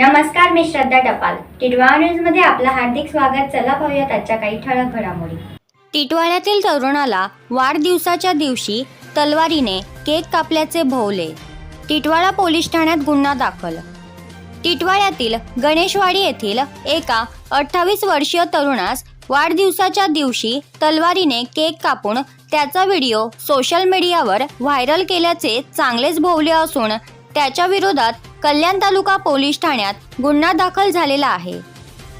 नमस्कार मी श्रद्धा टपाल. टिटवाळा न्यूजमध्ये आपलं हार्दिक स्वागत. चला पाहूयात आजच्या काही ठळक घडामोडी. टिटवाळ्यातील तरुणाला वाढदिवसाच्या दिवशी तलवारीने केक कापल्याचे भोवले. टिटवाळा पोलीस ठाण्यात गुन्हा दाखल. टिटवाळ्यातील गणेशवाडी येथील एका अठ्ठावीस वर्षीय तरुणास वाढदिवसाच्या दिवशी तलवारीने केक कापून त्याचा व्हिडिओ सोशल मीडियावर व्हायरल केल्याचे चांगलेच भोवले असून त्याच्या विरोधात कल्याण तालुका पोलीस ठाण्यात गुन्हा दाखल झालेला आहे.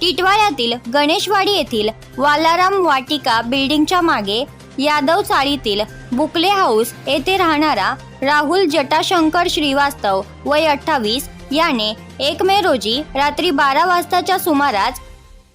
टिटवाळ्यातील गणेशवाडी येथील वालाराम वाटिका बिल्डिंगच्या मागे यादव चाळीतील बुकले हाऊस येथे राहणारा राहुल जटाशंकर श्रीवास्तव वय अठ्ठावीस याने एक मे रोजी रात्री बारा वाजताच्या सुमारास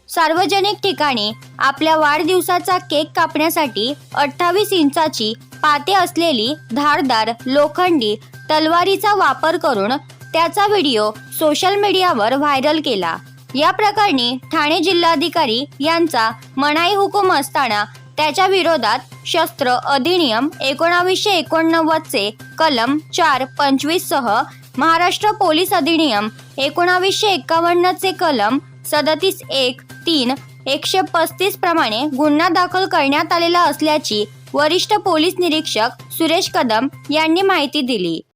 सार्वजनिक ठिकाणी आपल्या वाढदिवसाचा केक कापण्यासाठी अठ्ठावीस इंचाची पाते असलेली धारदार लोखंडी तलवारीचा वापर करून त्याचा व्हिडिओ सोशल मीडियावर व्हायरल केला. या प्रकरणी ठाणे जिल्हाधिकारी यांचा मनाई हुकूम असताना त्याच्या विरोधात शस्त्र अधिनियम एकोणावीसशे एकोणनव्वदचे कलम चार पंचवीस सह महाराष्ट्र पोलीस अधिनियम एकोणावीसशे एकावन्नचे कलम सदतीस एक तीन एकशे पस्तीस प्रमाणे गुन्हा दाखल करण्यात आलेला असल्याची वरिष्ठ पोलीस निरीक्षक सुरेश कदम यांनी माहिती दिली.